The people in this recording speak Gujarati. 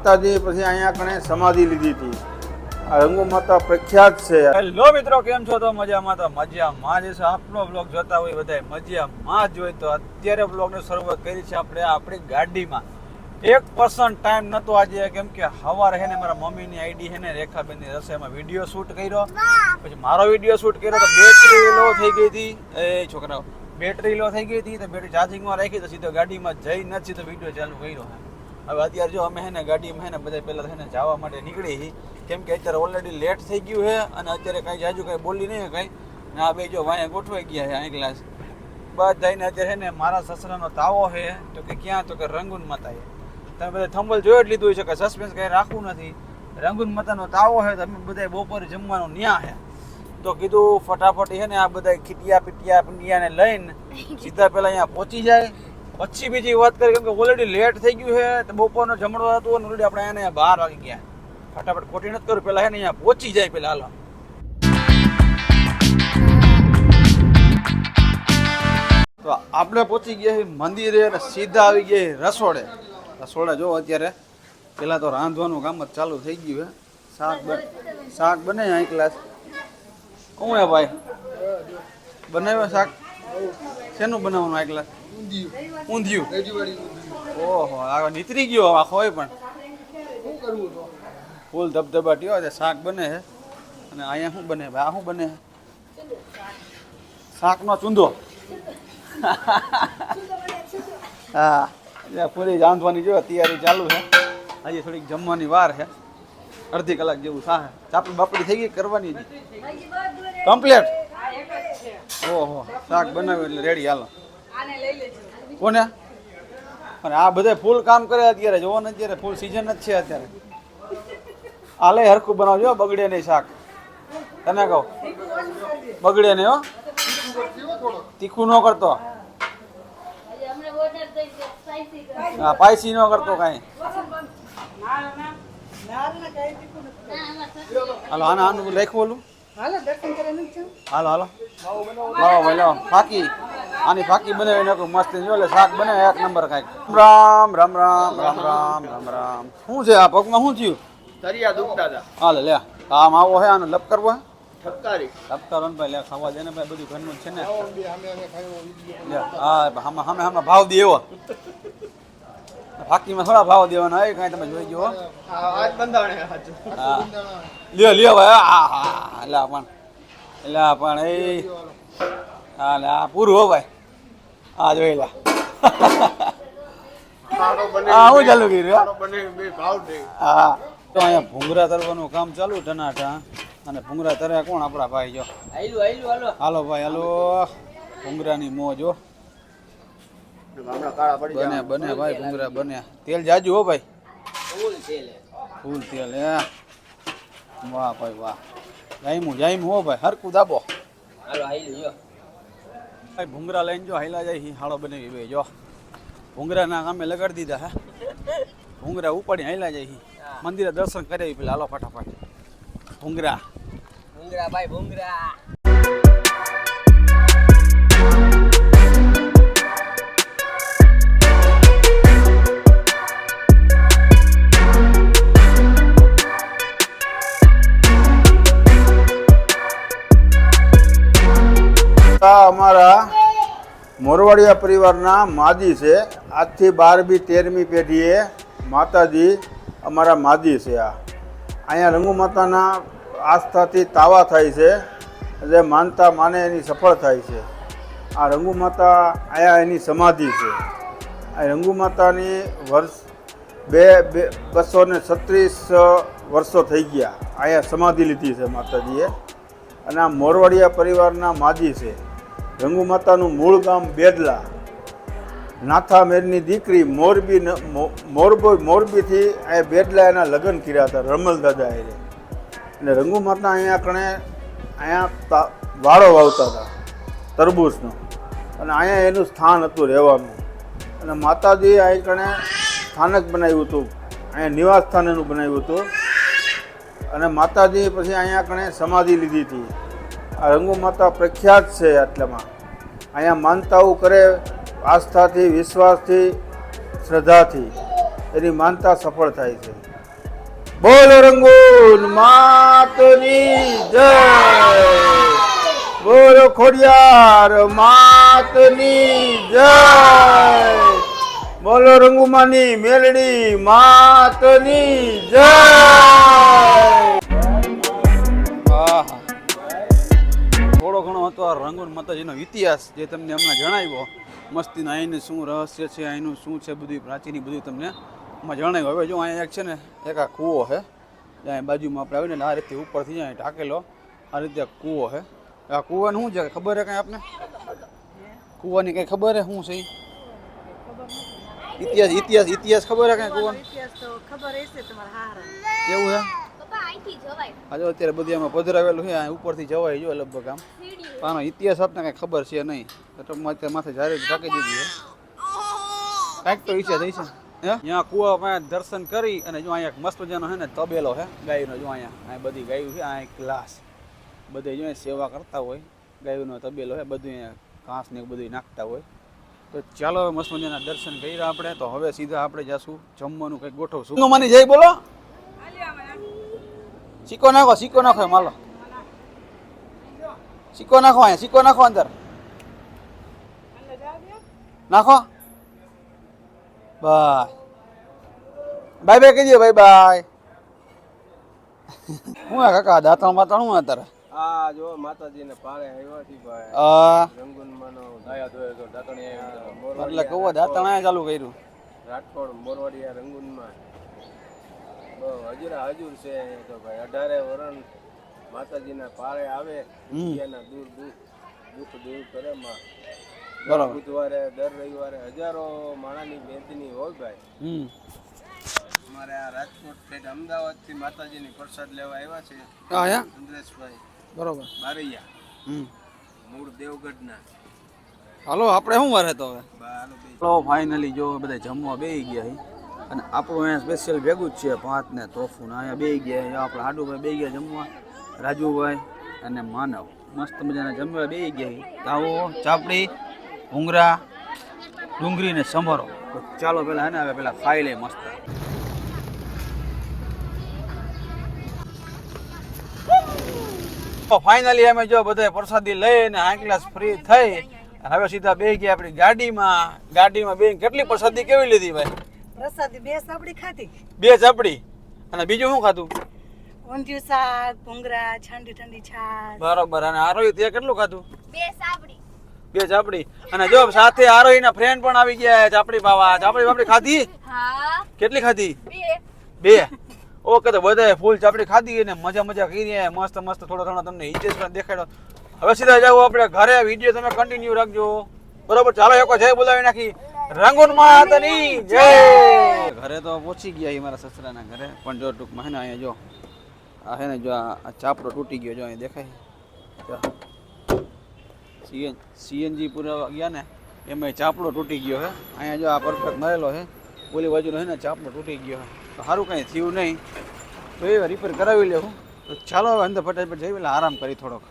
માતાજી પછી અહીંયા કણે સમાધિ લીધી હતી. રંગો માતા પ્રખ્યાત છે. હેલો મિત્રો, કેમ છો? તો મજામાં. તો મજામાં જ છે. આપણો બ્લોગ જોતા હોય બધાય મજામાં જ હોય. તો અત્યારે બ્લોગની શરૂઆત કરી છે આપણે આપણી ગાડીમાં. એક પર્સન્ટ ટાઈમ નહોતો આજે, કેમ કે સવારે હે ને મારા મમ્મીની આઈડી છે ને, રેખાબેનની રસોઈમાં વીડિયો શૂટ કર્યો. પછી મારો વીડિયો શૂટ કર્યો તો બેટરી લો થઈ ગઈ હતી. એ છોકરાઓ બેટરી લો થઈ ગઈ હતી. તો બેટરી ચાર્જિંગમાં રાખી તો સીધો ગાડીમાં જઈ નથી તો વીડિયો ચાલુ કર્યો. હવે અત્યારે જો અમે હે ને ગાડીમાં હે ને બધા પહેલાં હે ને જવા માટે નીકળી છીએ. કેમ કે અત્યારે ઓલરેડી લેટ થઈ ગયું છે અને અત્યારે કાંઈ જાજુ કાંઈ બોલી નહીં કાંઈ ને આ બે જો વાંયા ગોઠવાઈ ગયા છે અહીં બસ બધાને અત્યારે છે ને મારા સસરાનો તાવો છે. તો કે ક્યાં તો કે રંગૂન માતા છે તમે બધા થંબલ જોઈ જ લીધું છે કે સસ્પેન્સ કાંઈ રાખવું નથી. રંગૂન માતાનો તાવો છે તમે બધા બપોરે જમવાનું ન્યા છે. તો કીધું ફટાફટ છે ને આ બધા ખીટિયા પીટિયા પિંડિયાને લઈને સીધા પહેલાં અહીંયા પહોંચી જાય. પછી બીજી વાત કરી કેમ કે ઓલરેડી લેટ થઈ ગયું છે, તો બપોરનો જમણવાર હતું અને ઓલરેડી આપણે એને બહાર વાગી ગયા. ફટાફટ ખોટી નથી કરું, પેલા એને અહીંયા પહોંચી જાય પેલા હાલો. તો આપણે પહોંચી ગયા છીએ મંદિરે અને સીધા આવી ગયા રસોડે. રસોડે જો અત્યારે. પહેલાં તો રાંધવાનું કામ જ ચાલુ થઈ ગયું છે. શાક શાક બને અહીં ક્લાસ કોણ ભાઈ? બનાવ્યો શાક? શેનું બનાવવાનું આ ક્લાસ ઊંધિયું. ઓહો આ નીતરી ગયો આખો હોય પણ. ફૂલ ધબધબાટી છે શાક બને છે. અને અહીંયા શું બને ભાઈ આ શું બને શાકનો ચૂંદો. હા એટલે પૂરી રાંધવાની જો તૈયારી ચાલુ છે. હજી થોડીક જમવાની વાર છે. અડધી કલાક જેવું થાય. ચાપડી બાપડી થઈ ગઈ કરવાની કમ્પ્લેટ ઓહો શાક બનાવ્યું એટલે રેડી હાલો. કોને? અને આ બધે ફૂલ કામ કરે અત્યારે. જોવો ને અત્યારે ફૂલ સિઝન જ છે અત્યારે. આલે હરખું બનાવજો બગડે નહીં શાક. તને કહો. બગડે નહીં હો. તીખું ન કરતો. હા પાયસી ન કરતો કાંઈ. હાલો આના આનું લખવું હાલો હાલો હાલો. લાવો ભાઈ લાવો. ફાકી. આની ફાકી બનાવી નાખું મસ્ત જો એટલે શાક બને એક નંબર કાંઈક રામ રામ રામ રામ રામ રામ રામ. શું છે આ પગમાં શું થયું? તરિયા દુખતા હતા હાલે લે આમ આવો હે આનો લપ કરવો ઠપકારી. લપ ને ભાઈ લે ખાવા દે ને ભાઈ બધું ઘરનું છે ને. હા હામે હામે હામે ભાવ દે એવો. ફાકીમાં થોડા ભાવ દેવાના હોય કાંઈ તમે જોઈ ગયો લ્યો લ્યો ભાઈ આ હા એટલે પણ એટલે પણ એ. હા આ પૂરું હો ભાઈ. આ જોઈ લે. હા હું ચાલુ કર્યું ખાડો બને બે ભાવ દે. હા. તો અહીંયા ભૂંગરા તરવાનું કામ ચાલુ ટનાટા અને ભૂંગરા તરે કોણ? આપણા ભાઈ જો. હાલો હાલો ભાઈ હાલો. ભૂંગરાની મો જો બને બને ભાઈ ભૂંગરા બને. તેલ જાજુ હો ભાઈ. ફૂલ તેલ હે. વાહ ભાઈ વાહ. જાઈમું જાઈમું હો ભાઈ. હરકું દાબો. હાલો આઈલું જો. ભાઈ ભૂંગરા લઈને જો હાઈલા જાય હી હાળો બનાવી બે જો. ભૂંગરાના કામે લગાડી દીધા હે. ભૂંગરા ઉપાડી હાઈલા જાય હી. મંદિરે દર્શન કરાવી પેલા હાલો ફટાફટ. ભૂંગરા. ભૂંગરા ભાઈ ભૂંગરા. મોરવાડિયા પરિવારના માદી છે. આજથી બારમી, તેરમી પેઢીએ માતાજી અમારા માદી છે આ. અહીંયા રંગુ માતાના આસ્થાથી તાવા થાય છે એટલે માનતા માને એની સફળ થાય છે. આ રંગુ માતા અહીંયા એની સમાધિ છે. આ રંગુ વર્ષ બે બે, બસો ને છત્રીસ વર્ષો થઈ ગયા. અહીંયા સમાધિ લીધી છે માતાજીએ. અને આ મોરવાડિયા પરિવારના માજી છે. રંગુ માતાનું મૂળ ગામ બેદલા. નાથા મેરની દીકરી મોરબી મોરબી મોરબો, મોરબીથી અહીંયા બેદલા એના લગ્ન કર્યા હતા, રમલ દાદા એ. અને રંગુ માતા અહીંયા કણે અહીંયા વાળો વાવતા હતા, તરબૂચનો. અને અહીંયા એનું સ્થાન હતું રહેવાનું. અને માતાજી અહીં કણે સ્થાનક બનાવ્યું હતું. અહીંયા નિવાસ સ્થાન એનું બનાવ્યું હતું. અને માતાજી પછી અહીંયા કણે સમાધિ લીધી હતી. આ રંગુ માતા પ્રખ્યાત છે આટલામાં. અહીંયા માનતાઓ કરે, આસ્થાથી, વિશ્વાસથી, શ્રદ્ધાથી. એની માનતા સફળ થાય છે. બોલો રંગૂન માતની જય! બોલો ખોડિયાર માતની જય! બોલો રંગુમાની મેલડી માતની જય! માતાજીનો ઇતિહાસ જે તમને હમણાં જણાવ્યો મસ્તીના અહીંનું શું રહસ્ય છે અહીંનું શું છે બધું પ્રાચીની બધું તમને હમણાં જણાવ્યું. હવે જો અહીંયા એક છે ને એક આ કૂવો છે જ્યાં બાજુમાં આપણે આવીને આ રીતે ઉપરથી જાય ઢાકેલો આ રીતે આ કૂવો છે. આ કૂવાનું શું છે? ખબર છે કાંઈ આપને? કૂવાની કંઈ ખબર છે? શું છે ઇતિહાસ ઇતિહાસ ઇતિહાસ ખબર છે કાંઈ કૂવાનો? ખબર હશે તમારા હારા. છે? પપ્પા અહીંથી જવાય. આ જો અત્યારે બધી આમાં પધરાવેલું છે આ ઉપરથી જવાય જો લગભગ આમ. આનો ઇતિહાસ આપને કઈ ખબર છે નહીં. તો માથે માથે જારે ઢાંકી દીધી છે. કાંઈક તો ઈચ્છા થઈ છે. હે? અહીંયા કુવા પાસે દર્શન કરી અને જો અહીંયા એક મસ્ત મજાનો છે ને તબેલો છે ગાયનો જો અહીંયા અહીંયા બધી ગાયું છે આ એક ગ્લાસ બધે જો અહીંયા સેવા કરતા હોય ગાયનો તબેલો છે બધું અહીંયા ઘાસ ને બધું નાખતા હોય. તો ચાલો હવે મસ્ત મજાના દર્શન કર્યા આપણે તો હવે સીધા આપણે જાશું જમવાનું કંઈક ગોઠવશું. માની જય બોલો. સિક્કો નાખો. સિક્કો નાખો એમ હાલો. સિક્કો નાખો અહીંયા સિક્કો નાખો અંદર. નાખો. બાય. બાય બાય કહી દો બાય બાય. હું કાકા દાંતણ માતણ હું અત્યારે? આ જો માતાજીને પારે આવ્યા છે ભાઈ. આ. રંગુનમાંનો દાયા ધોયો તો દાતણી એટલે કહું દાંતણ અહીંયા ચાલુ કર્યું? રાજકોટ મોરવાડિયા રંગુનમાં. બહુ હજુરા હજુર છે તો ભાઈ. અઢારે વરણ માતાજીના પારે આવે એના દૂર દૂર દુઃખ દૂર કરે માં બરાબર. બુધવારે દર રવિવારે હજારો માણાની બેંતની હોય ભાઈ. અમારે આ રાજકોટ ઠેઠ અમદાવાદથી માતાજીની પ્રસાદ લેવા આવ્યા છે હા હે સુંદરેશભાઈ બરોબર. બારૈયા. હમ. મૂળ દેવગઢના. હાલો આપણે શું વારે તો હવે? બાલો ફાઇનલી જો બધા જમવા બેસી ગયા છે અને આપણું અહીંયા સ્પેશિયલ ભેગું જ છે ભાત ને તોફું ને અહીંયા બેસી ગયા આપણે હાડુભાઈ બે ગયા જમવા. રાજુભાઈ અને માનવ. મસ્ત મજાના જમવા બે ગયા તાવો ચાપડી ભૂંગરા ડુંગળી ને સંભારો. ચાલો પેલા હે ને હવે પેલા ખાઈ લે મસ્ત. ફાઇનલી અમે જો બધે પ્રસાદી લઈને આ ક્લાસ ફ્રી થઈ. અને હવે સીધા બે ગયા આપણી ગાડીમાં. ગાડીમાં બે કેટલી પ્રસાદી કેવી લીધી ભાઈ? પ્રસાદી બે ચાપડી ખાધી. બે ચાપડી અને બીજું શું ખાધું? ઊંધિયું શાક ભૂંગરા ઠંડી ઠંડી છાશ. બરોબર અને આરોહી તે કેટલું ખાધું? બે સાબડી. બે ચાપડી અને જો સાથે આરોહી ના ફ્રેન્ડ પણ આવી ગયા ચાપડી બાવા. ચાપડી બાપડી ખાધી? હા. કેટલી ખાધી? બે. બે. ઓકે તો બધાએ ફૂલ ચાપડી ખાધી અને મજા મજા કરી મસ્ત મસ્ત થોડો થોડો તમને ઇન્ટરેસ્ટ પણ દેખાડો હવે સીધા જાવ આપણે ઘરે. વીડિયો તમે કન્ટિન્યુ રાખજો. બરોબર? ચાલો એક જય બોલાવી નાખી. રંગોન માતાની જય. ઘરે તો પહોંચી ગયા એ મારા સસરાના ઘરે. પણ જો ટૂંકમાં હે ને અહીંયા જો આ હે ને જો આ ચાપડો તૂટી ગયો, જો અહીં દેખાય. જો. સીએન સીએનજી પૂરા ગયા ને એમાં ચાપડો તૂટી ગયો હે અહીંયા જો આ પરફેક્ટ મળેલો છે. ઓલી બાજુનો છે ને, ચાપડો તૂટી ગયો છે. તો સારું કાંઈ થયું નહીં. તો એ રિપેર કરાવી લેવું. તો ચાલો અંદર ફટાફટ જઈ પેલા આરામ કરી થોડોક.